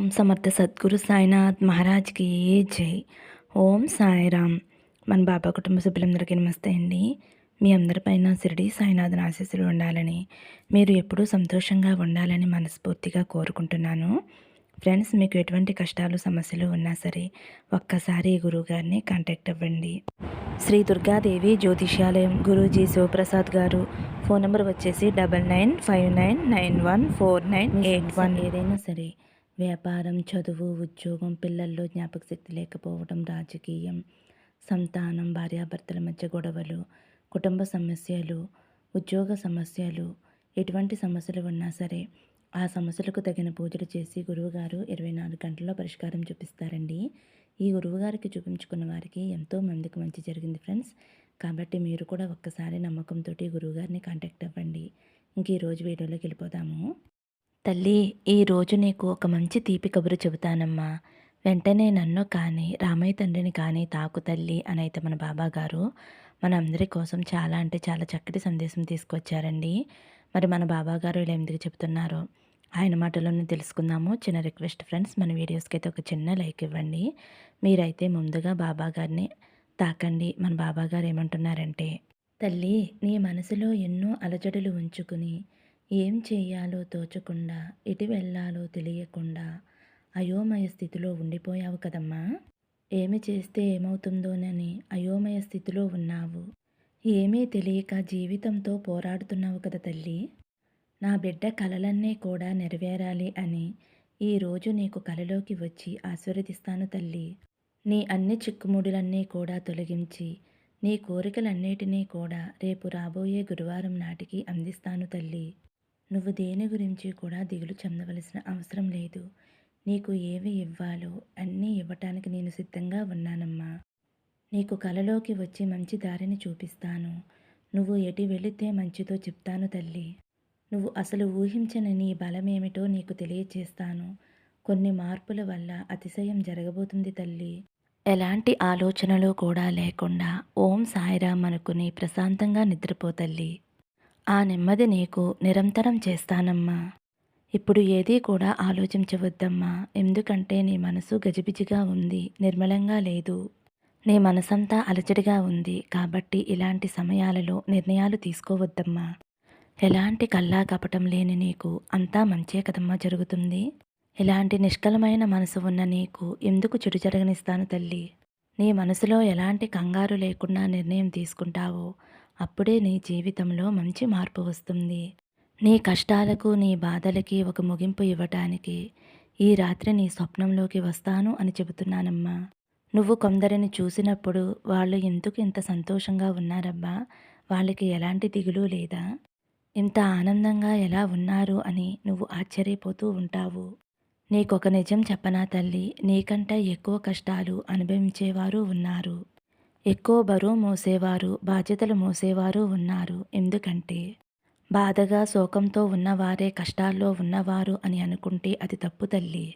ఓం సమర్థ సద్గురు సాయినాథ్ మహారాజ్కి జై. ఓం సాయిరామ్. మన బాబా కుటుంబ సభ్యులందరికీ నమస్తే అండి. మీ అందరిపైన షిరిడి సాయినాథన్ ఆశీస్సులు ఉండాలని మీరు ఎప్పుడూ సంతోషంగా ఉండాలని మనస్ఫూర్తిగా కోరుకుంటున్నాను. ఫ్రెండ్స్ మీకు ఎటువంటి కష్టాలు సమస్యలు ఉన్నా సరే ఒక్కసారి గురువుగారిని కాంటాక్ట్ అవ్వండి. శ్రీ దుర్గాదేవి జ్యోతిష్యాలయం గురూజీ శివప్రసాద్ గారు. ఫోన్ నెంబర్ వచ్చేసి double nine five nine nine one four nine eight one. ఏదైనా సరే వ్యాపారం చదువు ఉద్యోగం పిల్లల్లో జ్ఞాపక శక్తి లేకపోవడం రాజకీయం సంతానం భార్యాభర్తల మధ్య గొడవలు కుటుంబ సమస్యలు ఉద్యోగ సమస్యలు ఎటువంటి సమస్యలు ఉన్నా సరే ఆ సమస్యలకు తగిన పూజలు చేసి గురువుగారు ఇరవై నాలుగు గంటల్లో పరిష్కారం చూపిస్తారండి. ఈ గురువుగారికి చూపించుకున్న వారికి ఎంతో మందికి మంచి జరిగింది ఫ్రెండ్స్. కాబట్టి మీరు కూడా ఒక్కసారి నమ్మకంతో గురువుగారిని కాంటాక్ట్ అవ్వండి. ఇంక ఈరోజు వీడియోలోకి వెళ్ళిపోదాము. తల్లి ఈరోజు నీకు ఒక మంచి తీపి కబురు చెబుతానమ్మా. వెంటనే నన్ను కానీ రామయ్య తండ్రిని కానీ తాకు తల్లి అని అయితే మన బాబా గారు మన అందరి కోసం చాలా అంటే చాలా చక్కటి సందేశం తీసుకొచ్చారండి. మరి మన బాబా గారు ఇలా ఎందుకు చెప్తున్నారో ఆయన మాటలను తెలుసుకుందాము. చిన్న రిక్వెస్ట్ ఫ్రెండ్స్ మన వీడియోస్కి అయితే ఒక చిన్న లైక్ ఇవ్వండి. మీరైతే ముందుగా బాబా గారిని తాకండి. మన బాబా గారు ఏమంటున్నారంటే తల్లి నీ మనసులో ఎన్నో అలజడులు ఉంచుకుని ఏం చేయాలో తోచకుండా ఎటు వెళ్ళాలో తెలియకుండా అయోమయ స్థితిలో ఉండిపోయావు కదమ్మా. ఏమి చేస్తే ఏమవుతుందోనని అయోమయ స్థితిలో ఉన్నావు. ఏమీ తెలియక జీవితంతో పోరాడుతున్నావు కదా తల్లి. నా బిడ్డ కలలన్నీ కూడా నెరవేరాలి అని ఈరోజు నీకు కలలోకి వచ్చి ఆశీర్వదిస్తాను తల్లి. నీ అన్ని చిక్కుముడులన్నీ కూడా తొలగించి నీ కోరికలన్నిటినీ కూడా రేపు రాబోయే గురువారం నాటికి అందిస్తాను తల్లి. నువ్వు దేని గురించి కూడా దిగులు చెందవలసిన అవసరం లేదు. నీకు ఏవి ఇవ్వాలో అన్నీ ఇవ్వటానికి నేను సిద్ధంగా ఉన్నానమ్మా. నీకు కలలోకి వచ్చి మంచి దారిని చూపిస్తాను. నువ్వు ఎటు వెళితే మంచితో చెప్తాను తల్లి. నువ్వు అసలు ఊహించని నీ బలమేమిటో నీకు తెలియచేస్తాను. కొన్ని మార్పుల వల్ల అతిశయం జరగబోతుంది తల్లి. ఎలాంటి ఆలోచనలు కూడా లేకుండా ఓం సాయిరామ్ అనుకుని ప్రశాంతంగా నిద్రపోతల్లి ఆ నెమ్మది నీకు నిరంతరం చేస్తానమ్మా. ఇప్పుడు ఏదీ కూడా ఆలోచించవద్దమ్మా. ఎందుకంటే నీ మనసు గజిబిజిగా ఉంది నిర్మలంగా లేదు. నీ మనసంతా అలజడిగా ఉంది కాబట్టి ఇలాంటి సమయాలలో నిర్ణయాలు తీసుకోవద్దమ్మా. ఎలాంటి కల్లా కపటం లేని నీకు అంతా మంచే కదమ్మా జరుగుతుంది. ఇలాంటి నిష్కలమైన మనసు ఉన్న నీకు ఎందుకు చెడు జరగనిస్తాను తల్లి? నీ మనసులో ఎలాంటి కంగారు లేకుండా నిర్ణయం తీసుకుంటావో అప్పుడే నీ జీవితంలో మంచి మార్పు వస్తుంది. నీ కష్టాలకు నీ బాధలకి ఒక ముగింపు ఇవ్వటానికి ఈ రాత్రి నీ స్వప్నంలోకి వస్తాను అని చెబుతున్నానమ్మా. నువ్వు కొందరిని చూసినప్పుడు వాళ్ళు ఎందుకు ఇంత సంతోషంగా ఉన్నారబ్బా? వాళ్ళకి ఎలాంటి దిగులు లేదా? ఇంత ఆనందంగా ఎలా ఉన్నారు అని నువ్వు ఆశ్చర్యపోతూ ఉంటావు. నీకొక నిజం చెప్పనా తల్లి? నీకంటే ఎక్కువ కష్టాలు అనుభవించేవారు ఉన్నారు. ఎక్కువ బరువు మోసేవారు బాధ్యతలు మోసేవారు ఉన్నారు. ఎందుకంటే బాధగా శోకంతో ఉన్నవారే కష్టాల్లో ఉన్నవారు అని అనుకుంటే అది తప్పు తల్లి.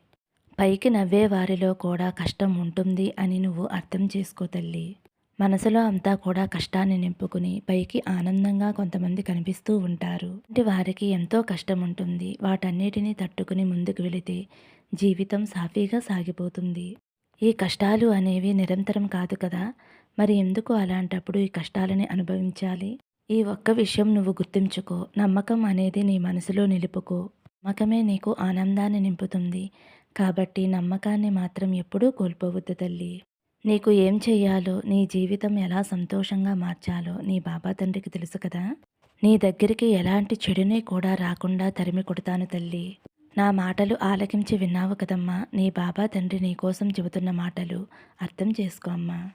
పైకి నవ్వే వారిలో కూడా కష్టం ఉంటుంది అని నువ్వు అర్థం చేసుకో తల్లి. మనసులో అంతా కూడా కష్టాన్ని నింపుకుని పైకి ఆనందంగా కొంతమంది కనిపిస్తూ ఉంటారు. అంటే వారికి ఎంతో కష్టం ఉంటుంది. వాటన్నిటినీ తట్టుకుని ముందుకు వెళితే జీవితం సాఫీగా సాగిపోతుంది. ఈ కష్టాలు అనేవి నిరంతరం కాదు కదా? మరి ఎందుకు అలాంటప్పుడు ఈ కష్టాలని అనుభవించాలి? ఈ ఒక్క విషయం నువ్వు గుర్తుంచుకో. నమ్మకం అనేది నీ మనసులో నిలుపుకో. నమ్మకమే నీకు ఆనందాన్ని నింపుతుంది. కాబట్టి నమ్మకాన్ని మాత్రం ఎప్పుడూ కోల్పోవద్దు తల్లి. నీకు ఏం చెయ్యాలో నీ జీవితం ఎలా సంతోషంగా మార్చాలో నీ బాబా తండ్రికి తెలుసు కదా? నీ దగ్గరికి ఎలాంటి చెడుని కూడా రాకుండా తరిమి కొడతాను తల్లి. నా మాటలు ఆలకించి విన్నావు కదమ్మా. నీ బాబా తండ్రి నీకోసం చెబుతున్న మాటలు అర్థం చేసుకో అమ్మా.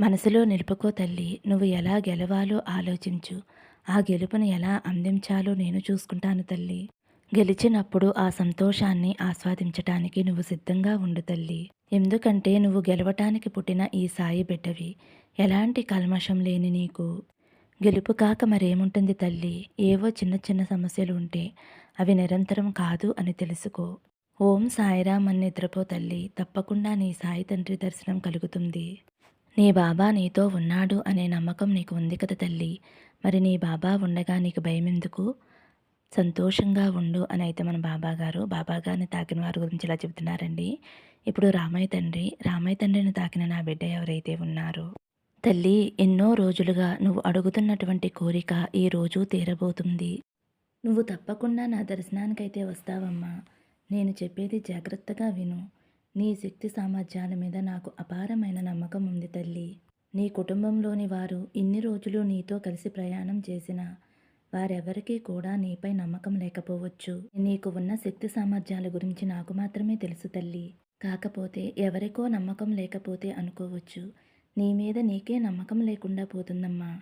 మనసులో నిలుపుకో తల్లి నువ్వు ఎలా గెలవాలో ఆలోచించు. ఆ గెలుపును ఎలా అందించాలో నేను చూసుకుంటాను తల్లి. గెలిచినప్పుడు ఆ సంతోషాన్ని ఆస్వాదించటానికి నువ్వు సిద్ధంగా ఉండు తల్లి. ఎందుకంటే నువ్వు గెలవటానికి పుట్టిన ఈ సాయి బిడ్డవి. ఎలాంటి కల్మషం లేని నీకు. గెలుపు కాక మరేముంటుంది తల్లి? ఏవో చిన్న చిన్న సమస్యలు ఉంటే అవి నిరంతరం కాదు అని తెలుసుకో. ఓం సాయిరామ్ అని నిద్రపో తల్లి. తప్పకుండా నీ సాయి తండ్రి దర్శనం కలుగుతుంది. నీ బాబా నీతో ఉన్నాడు అనే నమ్మకం నీకు ఉంది కదా తల్లి? మరి నీ బాబా ఉండగా నీకు భయం ఎందుకు సంతోషంగా ఉండు అని అయితే మన బాబాగారు బాబాగారిని తాకిన వారి గురించి ఇలా చెబుతున్నారండి. ఇప్పుడు రామయ్య తండ్రి రామయ్య తండ్రిని తాకిన నా బిడ్డ ఎవరైతే ఉన్నారో తల్లి ఎన్నో రోజులుగా నువ్వు అడుగుతున్నటువంటి కోరిక ఈ రోజు తీరబోతుంది. నువ్వు తప్పకుండా నా దర్శనానికైతే వస్తావమ్మా. నేను చెప్పేది జాగ్రత్తగా విను. నీ శక్తి సామర్థ్యాల మీద నాకు అపారమైన నమ్మకం ఉంది తల్లి. నీ కుటుంబంలోని వారు ఇన్ని రోజులు నీతో కలిసి ప్రయాణం చేసినా వారెవరికీ కూడా నీపై నమ్మకం లేకపోవచ్చు. నీకు ఉన్న శక్తి సామర్థ్యాల గురించి నాకు మాత్రమే తెలుసు తల్లి. కాకపోతే ఎవరికో నమ్మకం లేకపోతే అనుకోవచ్చు. నీ మీద నీకే నమ్మకం లేకుండా పోతుందమ్మా.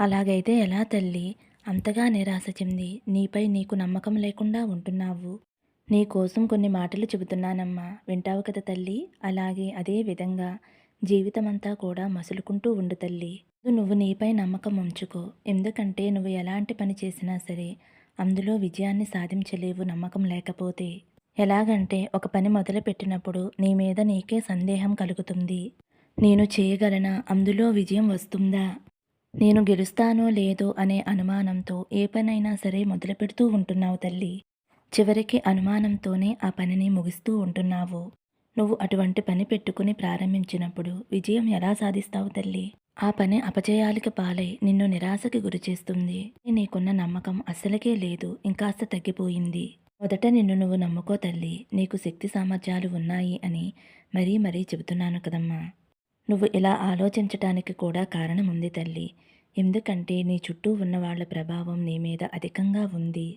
అలాగైతే ఎలా తల్లి? అంతగా నిరాశ చెంది నీపై నీకు నమ్మకం లేకుండా ఉంటున్నావు. నీ కోసం కొన్ని మాటలు చెబుతున్నానమ్మా. వింటావు కదా తల్లి? అలాగే అదే విధంగా జీవితమంతా కూడా మసులుకుంటూ ఉండు తల్లి. నువ్వు నీపై నమ్మకం ఉంచుకో. ఎందుకంటే నువ్వు ఎలాంటి పని చేసినా సరే అందులో విజయాన్ని సాధించలేవు నమ్మకం లేకపోతే. ఎలాగంటే ఒక పని మొదలుపెట్టినప్పుడు నీ మీద నీకే సందేహం కలుగుతుంది. నేను చేయగలనా? అందులో విజయం వస్తుందా? నేను గెలుస్తానో లేదో అనే అనుమానంతో ఏ పనైనా సరే మొదలు పెడుతూ ఉంటున్నావు తల్లి. చివరికి అనుమానంతోనే ఆ పనిని ముగిస్తూ ఉంటున్నావు. నువ్వు అటువంటి పని పెట్టుకుని ప్రారంభించినప్పుడు విజయం ఎలా సాధిస్తావు తల్లి? ఆ పని అపజయాలకి పాలై నిన్ను నిరాశకి గురిచేస్తుంది. నీకున్న నమ్మకం అస్సలకే లేదు. ఇంకాస్త తగ్గిపోయింది. మొదట నిన్ను నువ్వు నమ్ముకో తల్లి. నీకు శక్తి సామర్థ్యాలు ఉన్నాయి అని మరీ మరీ చెబుతున్నాను కదమ్మా. నువ్వు ఇలా ఆలోచించటానికి కూడా కారణం ఉంది తల్లి. ఎందుకంటే నీ చుట్టూ ఉన్న వాళ్ళ ప్రభావం నీ మీద అధికంగా ఉంది.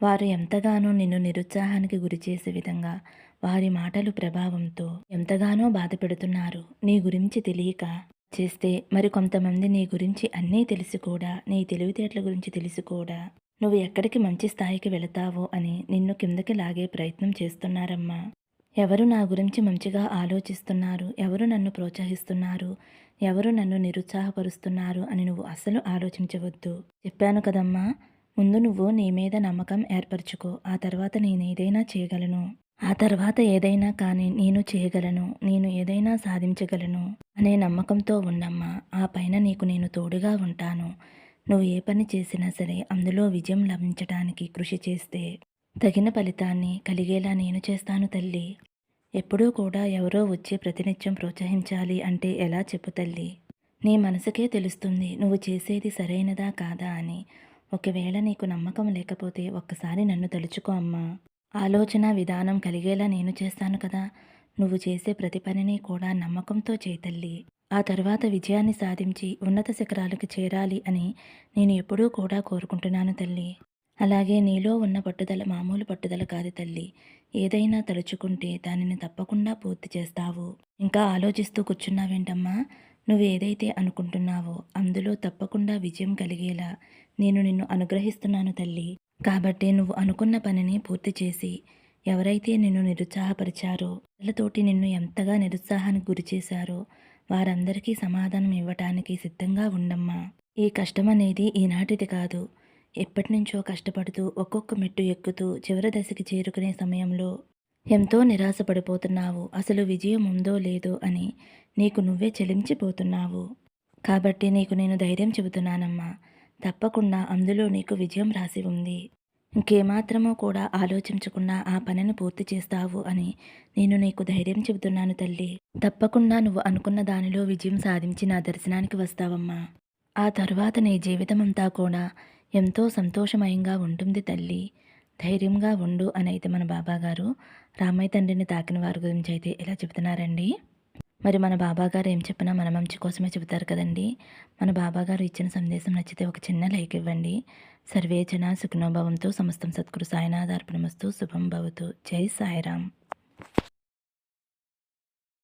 వారు ఎంతగానో నిన్ను నిరుత్సాహానికి గురిచేసే విధంగా వారి మాటలు ప్రభావంతో ఎంతగానో బాధ పెడుతున్నారు నీ గురించి తెలియక చేస్తే మరి కొంతమంది నీ గురించి అన్నీ తెలిసి కూడా నీ తెలివితేటల గురించి తెలిసి కూడా నువ్వు ఎక్కడికి మంచి స్థాయికి వెళతావో అని నిన్ను కిందకి లాగే ప్రయత్నం చేస్తున్నారమ్మా. ఎవరు నా గురించి మంచిగా ఆలోచిస్తున్నారు? ఎవరు నన్ను ప్రోత్సహిస్తున్నారు? ఎవరు నన్ను నిరుత్సాహపరుస్తున్నారు అని నువ్వు అస్సలు ఆలోచించవద్దు. చెప్పాను కదమ్మా ముందు నువ్వు నీ మీద నమ్మకం ఏర్పరచుకో. ఆ తర్వాత నేనేదైనా చేయగలను. ఆ తర్వాత ఏదైనా కానీ నేను చేయగలను. నేను ఏదైనా సాధించగలను అనే నమ్మకంతో ఉండమ్మా. ఆ పైన నీకు నేను తోడుగా ఉంటాను. నువ్వు ఏ పని చేసినా సరే అందులో విజయం లభించడానికి కృషి చేస్తే తగిన ఫలితాన్ని కలిగేలా నేను చేస్తాను తల్లి. ఎప్పుడూ కూడా ఎవరో వచ్చి ప్రతినిత్యం ప్రోత్సహించాలి అంటే ఎలా చెప్పు తల్లి. నీ మనసుకే తెలుస్తుంది నువ్వు చేసేది సరైనదా కాదా అని. ఒకవేళ నీకు నమ్మకం లేకపోతే ఒక్కసారి నన్ను తలుచుకో అమ్మా. ఆలోచన విధానం కలిగేలా నేను చేస్తాను కదా. నువ్వు చేసే ప్రతి పనిని కూడా నమ్మకంతో చేతల్లి ఆ తర్వాత విజయాన్ని సాధించి ఉన్నత శిఖరాలకు చేరాలి అని నేను ఎప్పుడూ కూడా కోరుకుంటున్నాను తల్లి. అలాగే నీలో ఉన్న పట్టుదల మామూలు పట్టుదల కాదు తల్లి. ఏదైనా తలుచుకుంటే దానిని తప్పకుండా పూర్తి చేస్తావు. ఇంకా ఆలోచిస్తూ కూర్చున్నావేంటమ్మా? నువ్వు ఏదైతే అనుకుంటున్నావో అందులో తప్పకుండా విజయం కలిగేలా నేను నిన్ను అనుగ్రహిస్తున్నాను తల్లి. కాబట్టి నువ్వు అనుకున్న పనిని పూర్తి చేసి ఎవరైతే నిన్ను నిరుత్సాహపరిచారో వాళ్ళతోటి నిన్ను ఎంతగా నిరుత్సాహానికి గురి చేశారో వారందరికీ సమాధానం ఇవ్వటానికి సిద్ధంగా ఉండమ్మా. ఈ కష్టం అనేది ఈనాటిది కాదు. ఎప్పటి నుంచో కష్టపడుతూ ఒక్కొక్క మెట్టు ఎక్కుతూ చివరి దశకి చేరుకునే సమయంలో ఎంతో నిరాశపడిపోతున్నావు. అసలు విజయం ఉందో లేదో అని నీకు నువ్వే చెలించిపోతున్నావు. కాబట్టి నీకు నేను ధైర్యం చెబుతున్నానమ్మా. తప్పకుండా అందులో నీకు విజయం రాసి ఉంది. ఇంకేమాత్రమో కూడా ఆలోచించకుండా ఆ పనిని పూర్తి చేస్తావు అని నేను నీకు ధైర్యం చెబుతున్నాను తల్లి. తప్పకుండా నువ్వు అనుకున్న దానిలో విజయం సాధించి నా దర్శనానికి వస్తావమ్మా. ఆ తరువాత నీ జీవితం అంతా కూడా ఎంతో సంతోషమయంగా ఉంటుంది తల్లి. ధైర్యంగా ఉండు అని అయితే మన బాబాగారు రామయ్య తండ్రిని తాకిన వారి గురించి అయితే ఇలా చెబుతున్నారండి. మరి మన బాబాగారు ఏం చెప్పినా మన మంచి కోసమే చెబుతారు కదండి. మన బాబాగారు ఇచ్చిన సందేశం నచ్చితే ఒక చిన్న లైక్ ఇవ్వండి. సర్వేచన సుఖనోభవంతో సమస్తం సత్కురు సాయినాథార్పణమస్తు శుభం భవతు. జై సాయిరామ్.